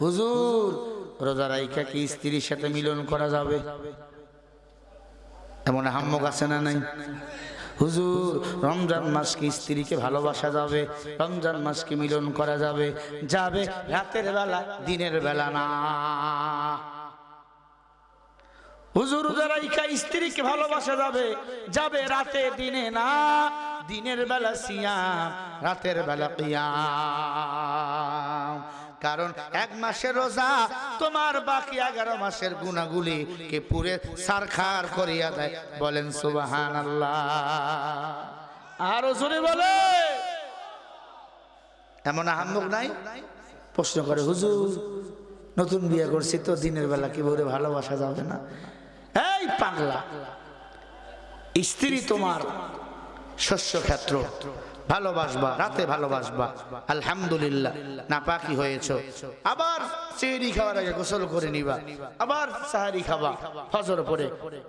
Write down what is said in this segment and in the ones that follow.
হুজুর, রোজা রাইখা কি স্ত্রীর সাথে মিলন করা যাবে? এমন হাম্মক আছে না নাই? হুজুর, রমজান মাস কি স্ত্রীকে ভালোবাসা যাবে? রমজান মাস কি মিলন করা যাবে? যাবে রাতের বেলা, দিনের বেলা না। হুজুর রাইখা স্ত্রীকে ভালোবাসা যাবে? যাবে রাতে, দিনে না। দিনের বেলা সিয়াম, রাতের বেলা কিয়াম। কারণ এক মাসের রোজা তোমার বাকি এগারো মাসের গুণাগুলি কে পুরে সারখার করিয়া দেয়। বলেন সুবাহান আল্লাহ আরও জোরে বলে। এমন আহম্মক নাই? প্রশ্ন করে, হুজুর, নতুন বিয়ে করছি তো দিনের বেলা কি বলে ভালোবাসা যাবে না? এই পাগলা, স্ত্রী তোমার শস্য ক্ষেত্র ভালোবাসবা, রাতে ভালোবাসবা। আলহামদুলিল্লাহ না নাপাকি হয়েছ। আবার চেরি খাওয়ার আগে গোসল করে নিবা, আবার সাহারি খাবা, ফজর পরে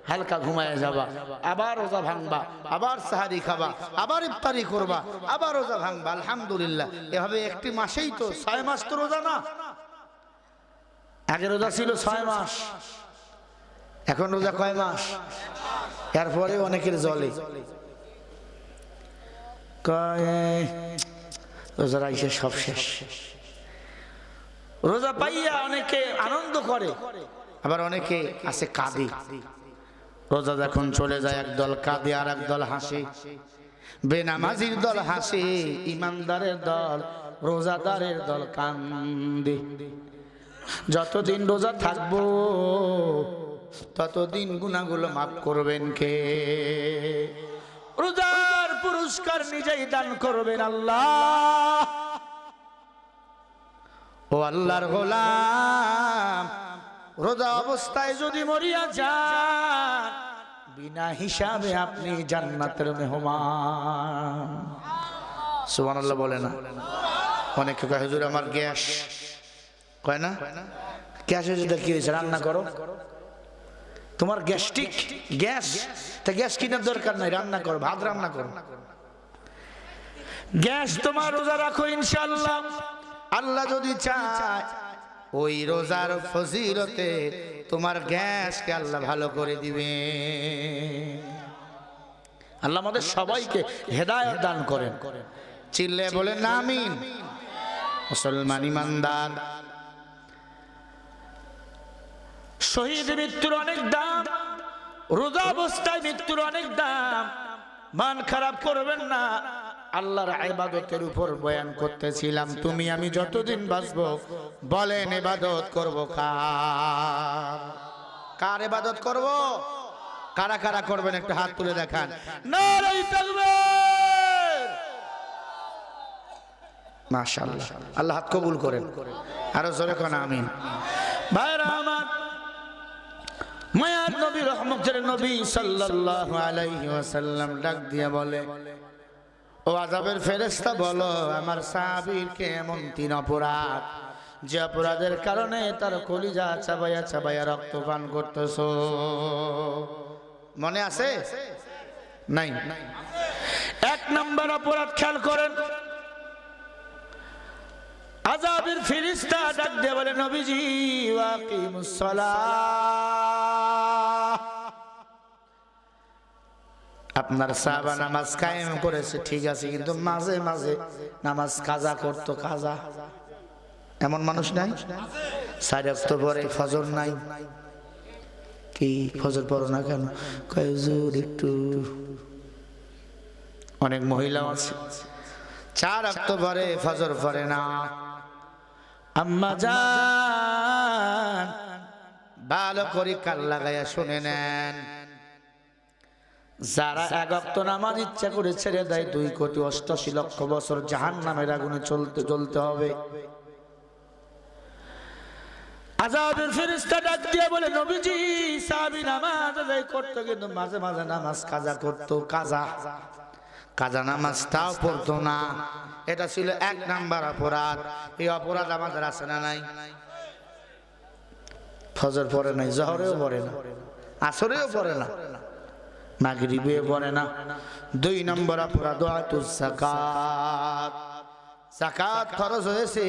হালকা ঘুমায় যাবা, আবার রোজা ভাঙবা, আবার সাহারি খাবা, আবার ইফতারি করবা, আবার রোজা ভাঙবা, আলহামদুলিল্লাহ। এভাবে একটি মাসেই তো ছয় মাস তো রোজা না। আগে রোজা ছিল ছয় মাস, এখন রোজা কয় মাস? এরপরে অনেকের জলে। কয়, রোজা রাইসে সব শেষ। রোজা পাইয়া অনেকে আনন্দ করে, আবার অনেকে আছে কাঁদে। রোজা যখন চলে যায়, একদল কাঁদে আর একদল হাসে। বেনামাজির দল হাসে, ইমানদারের দল, রোজাদারের দল কান্দে যতদিন রোজা থাকব, ততদিন গুণাগুলো মাফ করবেন কে? রোজার পুরস্কার নিজেই দান করবেন আল্লাহ। ও আল্লাহর গোলাম, রোজা অবস্থায় যদি মরিয়া যান, বিনা হিসাবে আপনি জান্নাতের মেহমান। সুবহানাল্লাহ বলে না? অনেকে কয়, হুজুর, আমার গ্যাস। কয় না? গ্যাস হয়েছে কি রান্না করো। তোমার গ্যাস্ট্রিক গ্যাস? তা গ্যাস কেনার দরকার নাই, রান্না করো, ভাত রান্না করো। গ্যাস তোমার রোজা রাখো ইনশাল্লাহ আল্লাহ যদি চায়, ওই রোজার ফজিলতে তোমার গ্যাসকে আল্লাহ ভালো করে দিবে। আল্লাহ আমাদের সবাইকে হেদায়ত দান করেন। চিল্লে বলেন না আমিন। মুসলমান ইমানদার। শহীদ মৃত্যুর অনেক দাম, রোজা অবস্থায় মৃত্যুর অনেক দাম। মান খারাপ করবেন না, আল্লাহর ইবাদতের উপর বয়ান করতেছিলাম। তুমি, আমি যতদিন বাঁচবো, বলেন ইবাদত করব কার? কার ইবাদত করব? কারা কারা করবেন? একটু হাত তুলে দেখান। মাশাআল্লাহ। আল্লাহ হাত কবুল করেন। আরও জোরে কোন, আমিন। ভাইরা মায়ার নবী, রহমতের নবী সাল্লাল্লাহু আলাইহি ওয়াসাল্লাম ডাক দিয়ে বলে, ও আযাবের ফেরেশতা বলো, আমার সাহাবীরকে এমন তিন অপরাধ? যে অপরাধের কারণে তার কলিজা চাবাইয়া রক্ত পান করতেছো? মনে আছে? নাই। এক নাম্বার অপরাধ খেয়াল করেন আজাবের ফিরিস্তা ডাক দিয়ে বলে, নবীজি ওয়াকিমুস আপনার সাহাবা নামাজ কায়েম করেছে, ঠিক আছে, কিন্তু মাঝে মাঝে নামাজ কাজা করতো, কাজা। এমন মানুষ নাই? সাড়ে পরে ফজর নাই। কি ফজর পড়ো না কেন? কয়, হুজুর, একটু অনেক মহিলা আছে। চার অক্টোবরে ফজর পড়ে না। আম্মা যান, ভালো করে কাল লাগাইয়া শুনে নেন। যারা এক অক্ত নামাজ ইচ্ছা করে ছেড়ে দেয়, দুই কোটি অষ্টাশি লক্ষ বছর জাহান নামের আগুনে চলতে চলতে হবে। বলে নামাজ মাঝে মাঝে নামাজ কাজা করতো, কাজা। কাজা নামাজটাও পড়তো না। এটা ছিল না নাই? ফজর পড়ে নাই, জহরেও আসরেও পড়ে না। মাগরিবে পড়ে না। দুই নম্বর অপরাধ জাকাত জাকাত খরচ হয়েছে,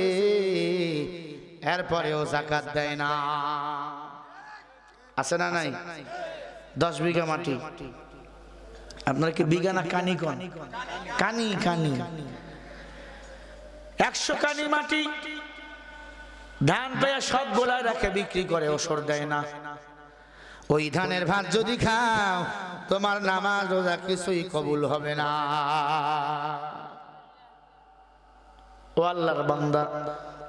এরপরেও জাকাত দেয় না। আছে না নাই? দশ বিঘা মাটি। আপনার কি বিঘা না কানি কন? কানি কানি। একশো কানি মাটি। ধান পেয়ে সব গোলায় রাখে, বিক্রি করে ওসর দেয় না। ওই ধানের ভাত যদি খাও তোমার নামাজ রোজা কিছুই কবুল হবে না। ও আল্লাহর বান্দা,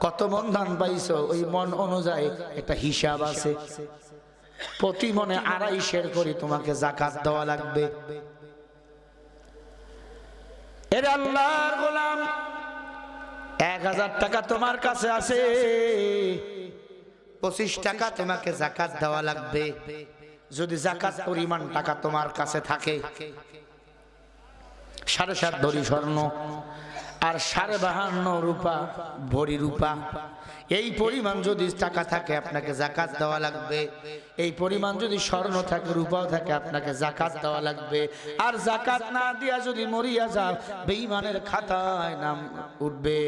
কত মন ধান পাইছো, ওই মন অনুযায়ী একটা হিসাব আছে। প্রতি মনে আড়াই শের করে তোমাকে জাকাত দেওয়া লাগবে। এর আল্লাহর গোলাম, এক হাজার টাকা তোমার কাছে আছে। পঁচিশ টাকা তোমাকে জাকাত দেওয়া লাগবে। যদি জাকাত পরিমাণ টাকা তোমার কাছে থাকে, সাড়ে সাত ভরি স্বর্ণ আর সাড়ে বাহান্ন রূপা ভরি রূপা। এই পরিমাণ যদি টাকা থাকে, আপনাকে জাকাত দেওয়া লাগবে। এই পরিমাণ যদি স্বর্ণ থাকে, রূপাও থাকে, আপনাকে জাকাত দেওয়া লাগবে। আর জাকাত না দিয়া যদি মরিয়া যাও, বেঈমানের খাতায় নাম উঠবে।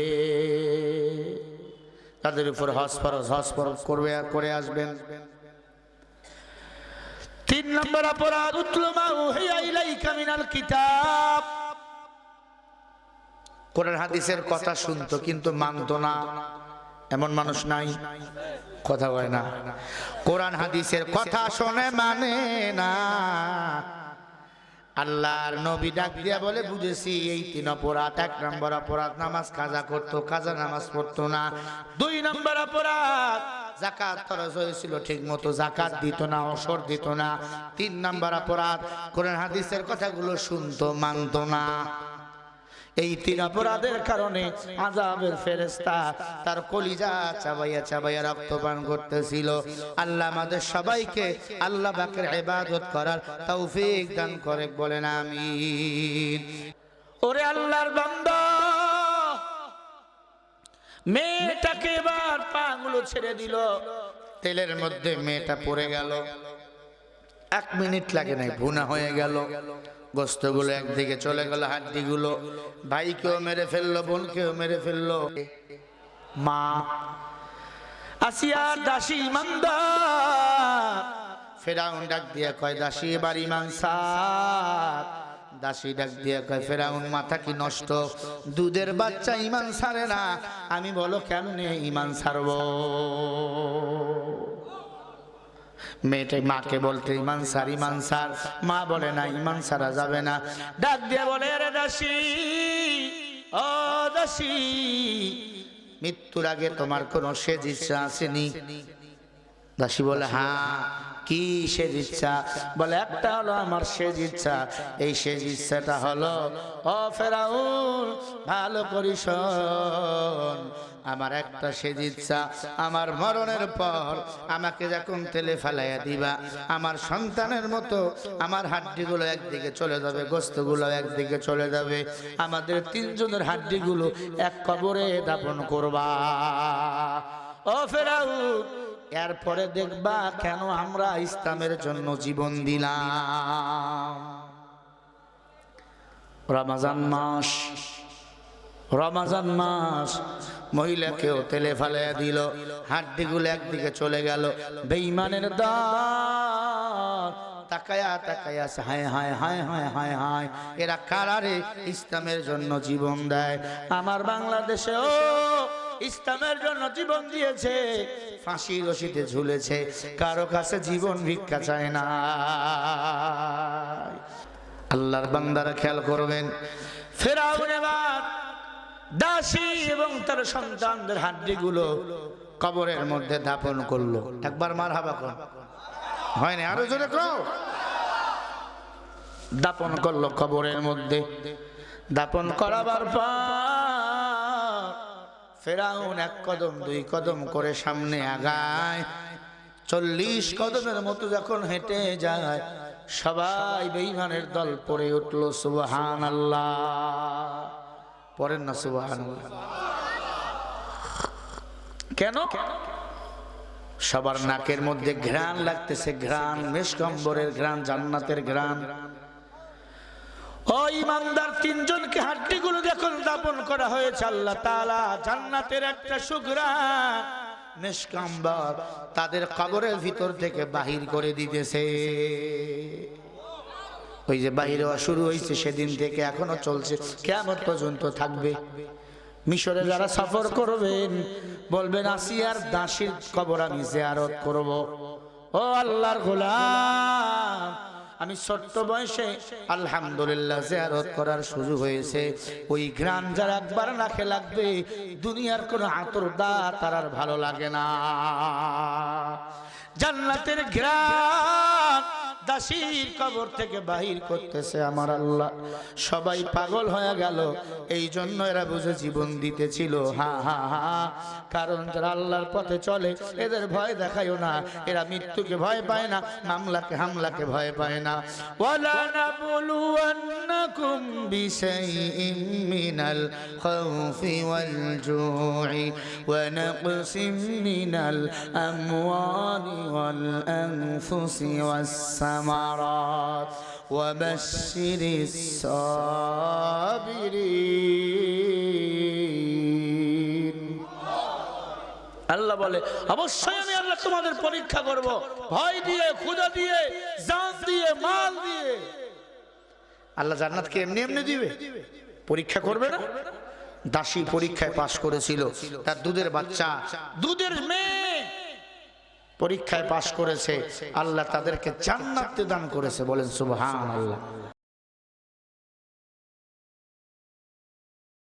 তাদের উপর হজ ফরজ হজ ফরজ, করবে করে আসবেন। তিন নম্বর অপরাধ উতলমা উহিয়া কিতাব। কোরআন হাদিসের কথা শুনতো, কিন্তু মানতো না। এমন মানুষ নাই, কথা হয় না। কোরআন হাদিসের কথা শোনে মানে না। আল্লাহর নবী ডাক দিয়া বলে, বুঝেছি, এই তিন অপরাধ, এক নম্বর অপরাধ, নামাজ কাজা করতো, কাজা নামাজ পড়তো না। দুই নম্বর অপরাধ জাকাত খরচ হয়েছিল ঠিক মতো জাকাত দিত না, অসর দিত না। তিন নম্বর অপরাধ, কোরআন হাদিসের কথাগুলো শুনতো, মানতো না। এই তিন অপরাধের কারণে আজাবের ফেরেস্তা তার কলিজা চাবাইয়া চাবাইয়া রক্তপান করতেছিল। আল্লাহ আমাদের সবাইকে আল্লাহ বাকের ইবাদত করার তৌফিক দান করে, বলেন আমিন। ওরে আল্লাহর বান্দা! মেয়েটাকে এবার পাগুলো ছেড়ে দিল। তেলের মধ্যে মেয়েটা পড়ে গেল। এক মিনিট লাগে নাই ভুনা হয়ে গেল। গোস্তগুলো একদিকে চলে গেল হাড্ডিগুলো। ভাইকেও মেরে ফেলল বোনকেও মেরে ফেলল। মা আসিয়া দাসী ইমানদা ফেরাউন ডাক দিয়া কয় দাসী এবার ইমান দাসী ডাক দিয়া কয়, ফেরাউন, মাথা কি নষ্ট? দুধের বাচ্চা ইমান সারে না। আমি বলো, কেমনে ইমান সারবো মেয়েটা মাকে বলতে, ইমান সার ইমান সার মা বলে, না, ইমান সারা যাবে না। ডাক দিয়ে বলে, রে দাসী, ও দাসী, মৃত্যুর আগে তোমার কোনো সেজ ইচ্ছা আসেনি। দাসী বলে হ্যাঁ কি সেজ ইচ্ছা? বলে, একটা হলো আমার সেজ ইচ্ছা। এই সেজ ইচ্ছাটা হলো, ও ফেরাউন, ভালো করি আমার একটা সেজ ইচ্ছা। আমার মরণের পর আমাকে যখন তেলে ফেলাইয়া দিবা, আমার সন্তানের মতো আমার হাড্ডিগুলো একদিকে চলে যাবে, গোস্তগুলো একদিকে চলে যাবে। আমাদের তিনজনের হাড্ডিগুলো এক কবরে দাপন করবা। ও ফেরাউন এরপরে দেখবা কেন আমরা ইসলামের জন্য জীবন দিলাম। রমাজান মাস রমাজান মাস, মহিলাকেও তেলে ফালাইয়া দিল, হাড্ডিগুলো একদিকে চলে গেল বেইমানের দল তাকায়া তাকায়া হায় হায় হায় হায় হায় হায়, এরা কারারে ইসলামের জন্য জীবন দেয়। আমার বাংলাদেশে ও ইসলামের জন্য জীবন দিয়েছে। ফাঁসি রশিতে ঝুলেছে। কারও কাছে জীবন ভিক্ষা চায় না। আল্লাহর বান্দারা খেয়াল করবেন, ফেরাউন এবার দাসী এবং তার সন্তানদের হাড্ডিগুলো কবরের মধ্যে দাপন করল। একবার মার হাবা কর। হয়নি? আরও জোরে কর দাপন করল কবরের মধ্যে। দাপন করাবার পর ফেরাউন এক কদম, দুই কদম করে সামনে আগায়। চল্লিশ কদমের মতো যখন হেঁটে যায়, সবাই বেইমানের দল পড়ে উঠল সুবহান আল্লাহ পড়েন না সুবহান কেন? সবার নাকের মধ্যে ঘ্রাণ লাগতেছে, ঘ্রাণ মেষকম্বরের ঘ্রাণ, জান্নাতের ঘ্রাণ। তিনজনকে দাপন করা একটা তাদের কবরের ভিতর থেকে বাহির করে দিতেছে। ওই যে বাহির হওয়া শুরু হয়েছে, সেদিন থেকে এখনও চলছে কেমন পর্যন্ত থাকবে। মিশরে যারা সফর করবেন, বলবেন, আসিয়ার দাসীর কবর আমি জিয়ারত করব। ও আল্লাহর গোলাম আমি ছোট্ট বয়সে আলহামদুলিল্লাহ জিয়ারত করার সুযোগ হয়েছে। ওই গ্রাম যারা একবার নাকে লাগবে, দুনিয়ার কোনো আতর দা তার আর ভালো লাগে না। জান্নাতের গ্রাম দাসীর কবর থেকে বাহির করতেছে আমার আল্লাহ। সবাই পাগল হয়ে গেল। এই জন্য এরা বুঝে জীবন দিতেছিল। হা হা হা। কারণ যারা আল্লাহর পথে চলে, এদের ভয় দেখায়ও না। এরা মৃত্যুকে ভয় পায় না, মামলাকে হামলাকে ভয় পায় না। ওয়ালা নাবলুয়ান্নাকুম বিশাইইম মিনাল খাউফি ওয়াল জু'i ওয়া নাকসিম মিনাল আমওয়ালি ওয়াল আনফুসি ওয়াস সামারাত وبشر الصابرين আল্লাহ বলে অবশ্যই আমি আল্লাহ তোমাদের পরীক্ষা করব ভয় দিয়ে ক্ষুদা দিয়ে জান দিয়ে মাল দিয়ে আল্লাহ জান্নাতকে এমনি এমনি দিবে পরীক্ষা করবে না দাসী পরীক্ষায় পাশ করেছিল তার দুধের বাচ্চা দুধের মেয়ে পরীক্ষায় পাশ করেছে আল্লাহ তাদেরকে জান্নাত দান করেছে বলেন সুবহান আল্লাহ